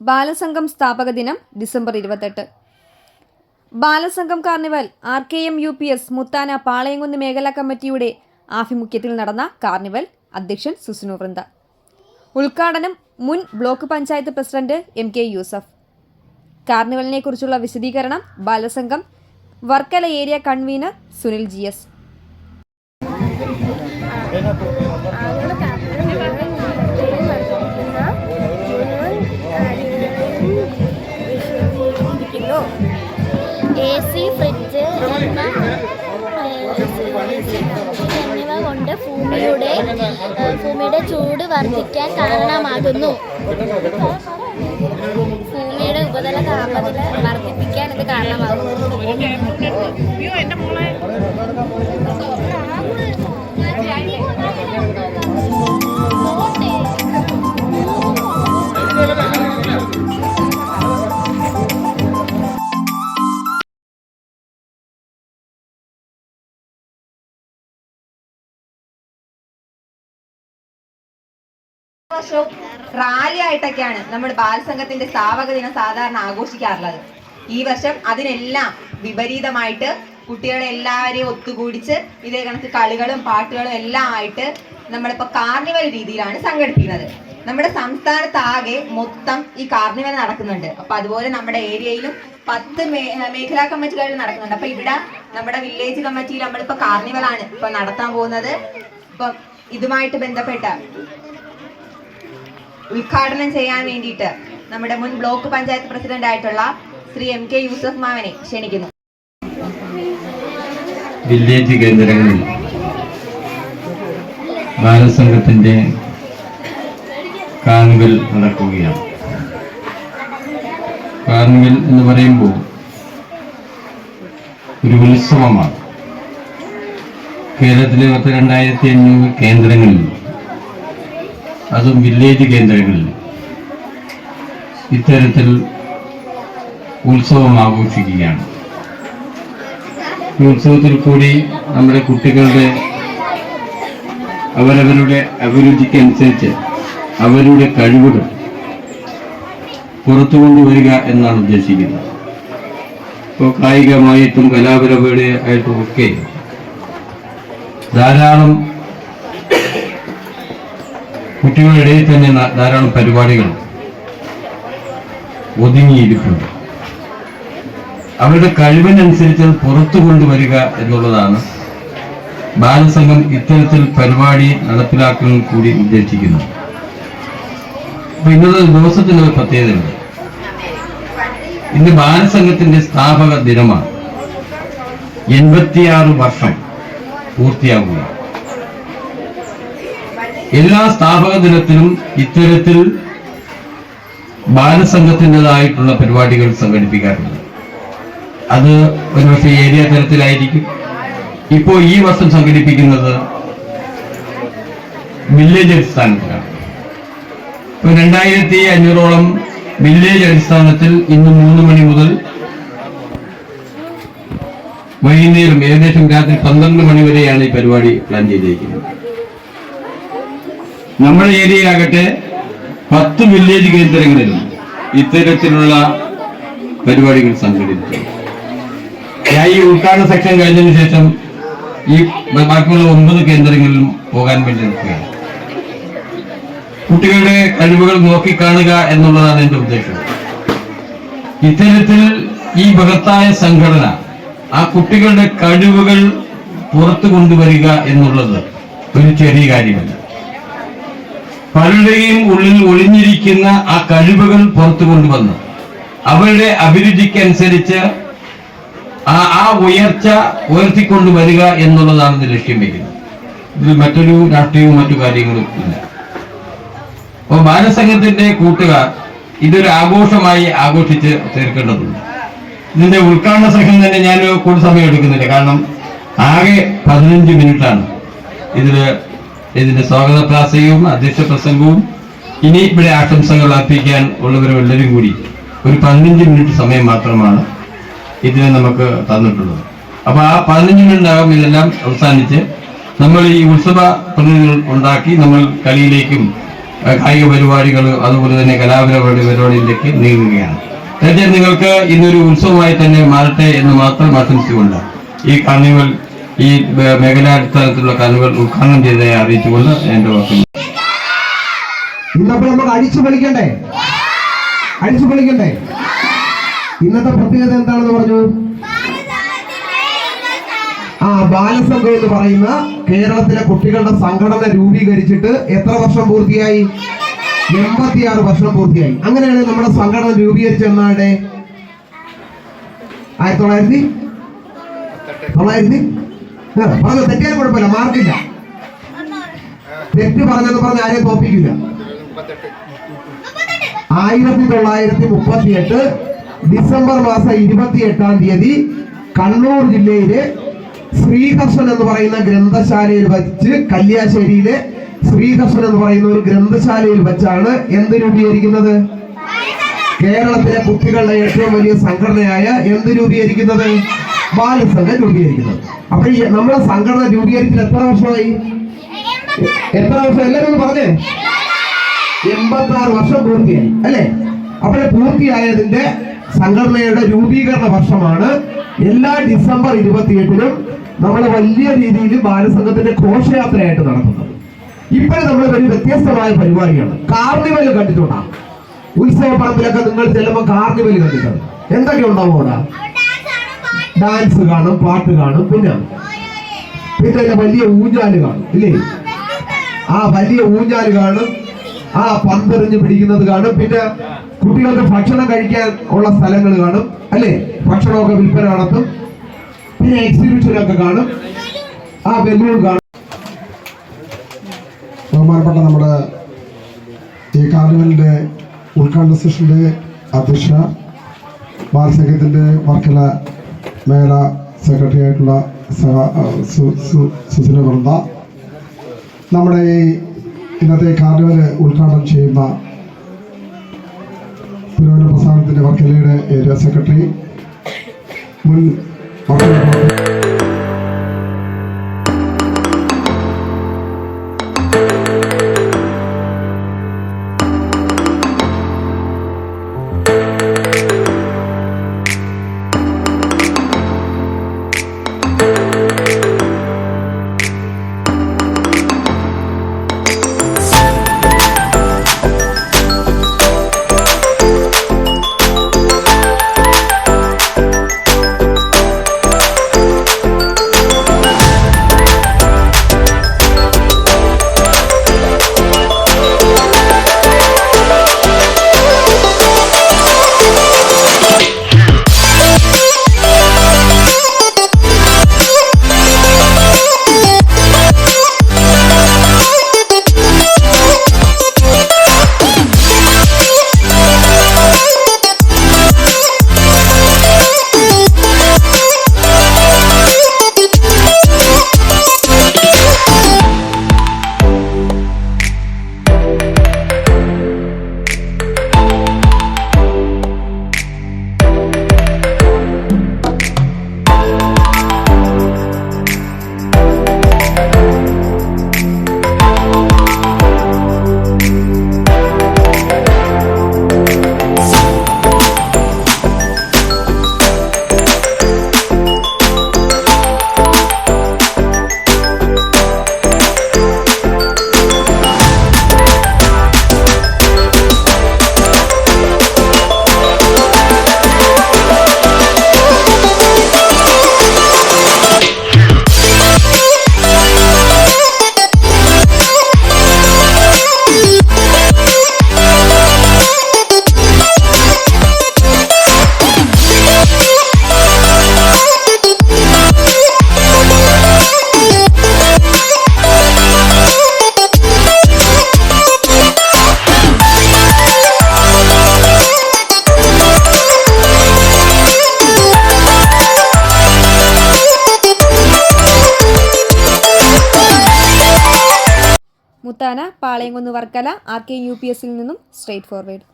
ബാലസംഘം സ്ഥാപക ദിനം ഡിസംബർ ഇരുപത്തെട്ട്. Balasangham carnival R K M U P S Muthana Palayamkunnu മേഖലാ കമ്മിറ്റിയുടെ ആഭിമുഖ്യത്തിൽ നടന്ന കാർണിവൽ അധ്യക്ഷൻ സുസിനു വൃന്ദ. ഉദ്ഘാടനം മുൻ block panchayat president M K Yusuf. കാർണിവലിനെ കുറിച്ചുള്ള വിശദീകരണം Balasangham Varkala area convener Sunil G S. എന്നിവ കൊണ്ട് ഭൂമിയുടെ ഭൂമിയുടെ ചൂട് വർദ്ധിക്കാൻ കാരണമാകുന്നു. ഭൂമിയുടെ ഉപതല താപനില വർദ്ധിപ്പിക്കാൻ ഇത് കാരണമാകുന്നു. വർഷവും റാലി ആയിട്ടൊക്കെയാണ് നമ്മുടെ ബാലസംഘത്തിന്റെ സ്ഥാപക ദിനം സാധാരണ ആഘോഷിക്കാറുള്ളത്. ഈ വർഷം അതിനെല്ലാം വിപരീതമായിട്ട് കുട്ടികളെ എല്ലാവരെയും ഒത്തുകൂടിച്ച് ഇതേ കണക്ക് കളികളും പാട്ടുകളും എല്ലാം ആയിട്ട് നമ്മളിപ്പോ കാർണിവൽ രീതിയിലാണ് സംഘടിപ്പിക്കുന്നത്. നമ്മുടെ സംസ്ഥാനത്താകെ മൊത്തം ഈ കാർണിവൽ നടക്കുന്നുണ്ട്. അപ്പൊ അതുപോലെ നമ്മുടെ ഏരിയയിലും പത്ത് മേഖലാ കമ്മിറ്റികളിൽ നടക്കുന്നുണ്ട്. അപ്പൊ ഇവിടെ നമ്മുടെ വില്ലേജ് കമ്മിറ്റിയിൽ നമ്മളിപ്പോ കാർണിവലാണ് ഇപ്പൊ നടത്താൻ പോകുന്നത്. ഇപ്പൊ ഇതുമായിട്ട് ബന്ധപ്പെട്ട ഉദ്ഘാടനം ചെയ്യാൻ വേണ്ടിയിട്ട് നമ്മുടെ മുൻ ബ്ലോക്ക് പഞ്ചായത്ത് പ്രസിഡന്റ് ആയിട്ടുള്ള ശ്രീ എം കെ യൂസഫ് മാവനെ ക്ഷണിക്കുന്നു. വില്ലേജ് കേന്ദ്രങ്ങളിൽ ബാലസംഘത്തിന്റെ കാർണിവൽ നടക്കുകയാണ്. കാർണിവൽ എന്ന് പറയുമ്പോൾ ഒരു ഉത്സവമാണ്. കേരളത്തിലെ പത്ത് രണ്ടായിരത്തി അഞ്ഞൂറ് കേന്ദ്രങ്ങളിൽ അതും വില്ലേജ് കേന്ദ്രങ്ങളിൽ ഇത്തരത്തിൽ ഉത്സവം ആഘോഷിക്കുകയാണ്. ഈ ഉത്സവത്തിൽ കൂടി നമ്മുടെ കുട്ടികളുടെ അവരവരുടെ അഭിരുചിക്കനുസരിച്ച് അവരുടെ കഴിവുകൾ പുറത്തു കൊണ്ടുവരിക എന്നാണ് ഉദ്ദേശിക്കുന്നത്. ഇപ്പോൾ കായികമായിട്ടും കലാപരമായിട്ടും ഒക്കെ ധാരാളം കുട്ടികളുടെ ഇടയിൽ തന്നെ ധാരാളം പരിപാടികൾ ഒതുങ്ങിയിരിപ്പുണ്ട് അവരുടെ കഴിവിനനുസരിച്ച് അത് പുറത്തു കൊണ്ടുവരിക എന്നുള്ളതാണ് ബാലസംഘം ഇത്തരത്തിൽ പരിപാടി നടപ്പിലാക്കാൻ കൂടി ഉദ്ദേശിക്കുന്നത്. അപ്പൊ ഇന്നത്തെ ദിവസത്തിന് ഒരു പ്രത്യേകതയുണ്ട്. ഇന്ന് ബാലസംഘത്തിന്റെ സ്ഥാപക ദിനമാണ്. എൺപത്തിയാറ് വർഷം പൂർത്തിയാകുക എല്ലാ സ്ഥാപക ദിനത്തിലും ഇത്തരത്തിൽ ബാലസംഘത്തിന്റെതായിട്ടുള്ള പരിപാടികൾ സംഘടിപ്പിക്കാറുണ്ട്. അത് ഒരുപക്ഷെ ഏരിയ തലത്തിലായിരിക്കും. ഇപ്പോൾ ഈ വർഷം സംഘടിപ്പിക്കുന്നത് വില്ലേജ് അടിസ്ഥാനത്തിലാണ്. ഇപ്പൊ രണ്ടായിരത്തി അഞ്ഞൂറോളം വില്ലേജ് അടിസ്ഥാനത്തിൽ ഇന്ന് മൂന്ന് മണി മുതൽ വൈകുന്നേരം ഏകദേശം രാത്രി പന്ത്രണ്ട് മണി വരെയാണ് ഈ പരിപാടി പ്ലാൻ ചെയ്തിരിക്കുന്നത്. നമ്മുടെ ഏരിയയിലാകട്ടെ പത്ത് വില്ലേജ് കേന്ദ്രങ്ങളിൽ ഇത്തരത്തിലുള്ള പരിപാടികൾ സംഘടിപ്പിച്ചു. ഞാൻ ഈ ഉദ്ഘാടന സെക്ഷൻ കഴിഞ്ഞതിന് ശേഷം ഈ ബാക്കിയുള്ള ഒമ്പത് കേന്ദ്രങ്ങളിലും പോകാൻ വേണ്ടി നിൽക്കുകയാണ്. കുട്ടികളുടെ കഴിവുകൾ നോക്കിക്കാണുക എന്നുള്ളതാണ് എന്റെ ഉദ്ദേശം. ഇത്തരത്തിൽ ഈ ബൃഹത്തായ സംഘടന ആ കുട്ടികളുടെ കഴിവുകൾ പുറത്തു കൊണ്ടുവരിക എന്നുള്ളത് ഒരു ചെറിയ കാര്യമല്ല. പലരുടെയും ഉള്ളിൽ ഒളിഞ്ഞിരിക്കുന്ന ആ കഴിവുകൾ പുറത്തു കൊണ്ടുവന്ന്. അവരുടെ അഭിരുചിക്കനുസരിച്ച് ആ ആ ഉയർച്ച ഉയർത്തിക്കൊണ്ടു വരിക എന്നുള്ളതാണ് ഇത് ലക്ഷ്യം വയ്ക്കുന്നത് ഇതിൽ മറ്റൊരു രാഷ്ട്രീയവും മറ്റു കാര്യങ്ങളും ഇല്ല. അപ്പൊ ബാലസംഘത്തിന്റെ കൂട്ടുകാർ ഇതൊരു ആഘോഷമായി ആഘോഷിച്ച് തീർക്കേണ്ടതുണ്ട്. ഇതിന്റെ ഉദ്ഘാടന സംഘം തന്നെ ഞാൻ കൂടുതൽ സമയം എടുക്കുന്നില്ല. കാരണം ആകെ പതിനഞ്ച് മിനിറ്റാണ് ഇതിൽ ഇതിന്റെ സ്വാഗത പ്രാസയും അധ്യക്ഷ പ്രസംഗവും. ഇനി ഇവിടെ ആശംസകൾ അർപ്പിക്കാൻ ഉള്ളവരും എല്ലാവരും കൂടി ഒരു പതിനഞ്ച് മിനിറ്റ് സമയം മാത്രമാണ് ഇതിനെ നമുക്ക് തന്നിട്ടുള്ളത്. അപ്പൊ ആ പതിനഞ്ച് മിനിറ്റിനകം ഇതെല്ലാം അവസാനിച്ച് നമ്മൾ ഈ ഉത്സവ പ്രതിനിധികൾ ഉണ്ടാക്കി നമ്മൾ കളിയിലേക്കും കായിക പരിപാടികൾ അതുപോലെ തന്നെ കലാപരപാടി പരിപാടിയിലേക്ക് നീങ്ങുകയാണ്. തീർച്ചയായും നിങ്ങൾക്ക് ഇന്നൊരു ഉത്സവമായി തന്നെ മാറട്ടെ എന്ന് മാത്രം ആശംസിച്ചുകൊണ്ട് ഈ കാർണിവൽ ഈ മേഖലാടിസ്ഥാനത്തിലുള്ള കഥകൾ ഉദ്ഘാടനം ചെയ്തതായി അറിയിച്ചുകൊണ്ട് എന്റെ വാക്കുകൾ ഇന്നപ്പോൾ നമുക്ക് അടിച്ചു പൊളിക്കണ്ടേ? അടിച്ചു പൊളിക്കണ്ടേ? ഇന്നത്തെ പ്രത്യേകത എന്താണെന്ന് പറഞ്ഞു? ആ ബാലസംഘം എന്ന് പറയുന്ന കേരളത്തിലെ കുട്ടികളുടെ സംഘടന രൂപീകരിച്ചിട്ട് എത്ര വർഷം പൂർത്തിയായി? എൺപത്തിയാറ് വർഷം പൂർത്തിയായി. അങ്ങനെയാണ് നമ്മുടെ സംഘടന രൂപീകരിച്ച എന്നാടെ ആയിരത്തി തൊള്ളായിരത്തി? തൊള്ളായിരത്തി? പറഞ്ഞു തെറ്റിയാലും കുഴപ്പമില്ല മാർക്കില്ല തെറ്റ് പറഞ്ഞെന്ന് പറഞ്ഞ് ആരെയും തോപ്പിക്കില്ല ആയിരത്തി തൊള്ളായിരത്തി മുപ്പത്തി എട്ട് ഡിസംബർ മാസം ഇരുപത്തി എട്ടാം തീയതി കണ്ണൂർ ജില്ലയിലെ ശ്രീകൃഷ്ണൻ എന്ന് പറയുന്ന ഗ്രന്ഥശാലയിൽ വച്ച് കല്യാശ്ശേരിയിലെ ശ്രീകൃഷ്ണൻ എന്ന് പറയുന്ന ഒരു ഗ്രന്ഥശാലയിൽ വെച്ചാണ് എന്ത് രൂപീകരിക്കുന്നത്? കേരളത്തിലെ കുട്ടികളുടെ ഏറ്റവും വലിയ സംഘടനയായ എന്ത് രൂപീകരിക്കുന്നത്? ബാലസംഘം രൂപീകരിക്കുന്നത്. അപ്പൊ ഈ നമ്മുടെ സംഘടന രൂപീകരിച്ചിട്ട് എത്ര വർഷമായി? എത്ര വർഷം? എല്ലാവരും ഒന്ന് പറഞ്ഞേ. എൺപത്തി ആറ് വർഷം പൂർത്തിയായി അല്ലെ? അപ്പോൾ പൂർത്തിയായതിന്റെ സംഘടനയുടെ രൂപീകരണ വർഷമാണ് എല്ലാ ഡിസംബർ ഇരുപത്തിയെട്ടിനും നമ്മൾ വലിയ രീതിയിൽ ബാലസംഘത്തിന്റെ ഘോഷയാത്രയായിട്ട് നടത്തുന്നത്. ഇപ്പോഴും നമ്മൾ ഒരു വ്യത്യസ്തമായ പരിപാടിയാണ്. കാർണിവൽ കണ്ടിട്ടുണ്ടാകും ഉത്സവ പറമ്പിലൊക്കെ നിങ്ങൾ ചെല്ലുമ്പോൾ കാർണിവൽ കണ്ടിട്ടുണ്ട്. എന്തൊക്കെ ഉണ്ടാവും അവിടെ? ഡാൻസ് കാണും പാട്ട് കാണും പിന്നെ പിന്നെ വലിയ ഊഞ്ഞാൽ കാണും ഇല്ലേ? ആ വലിയ ഊഞ്ഞാൽ കാണും ആ പന്തെറിഞ്ഞ് പിടിക്കുന്നത് കാണും പിന്നെ കുട്ടികൾക്ക് ഭക്ഷണം കഴിക്കാൻ ഉള്ള സ്ഥലങ്ങൾ കാണും അല്ലേ? ഭക്ഷണമൊക്കെ വിൽപ്പന നടത്തും പിന്നെ എക്സിബിഷൻ ഒക്കെ കാണും ആ ബലൂൺ കാണും. ബഹുമാനപ്പെട്ട നമ്മുടെ ഈ കാർണിവലിന്റെ ഉദ്ഘാടന സെഷന്റെ അധ്യക്ഷ ബാലസംഘത്തിന്റെ വർക്കല മേഖല സെക്രട്ടറി ആയിട്ടുള്ള സഹ- സുസിന വൃന്ദ. നമ്മുടെ ഈ ഇന്നത്തെ കാർണിവൽ ഉദ്ഘാടനം ചെയ്യുന്ന പുരോഗമന പ്രസ്ഥാനത്തിന്റെ വർക്കലയുടെ ഏരിയ സെക്രട്ടറി മുൻ Varkala Palayamkunnu Varkala R K U P എസിൽ നിന്നും സ്ട്രേറ്റ് ഫോർവേഡ്.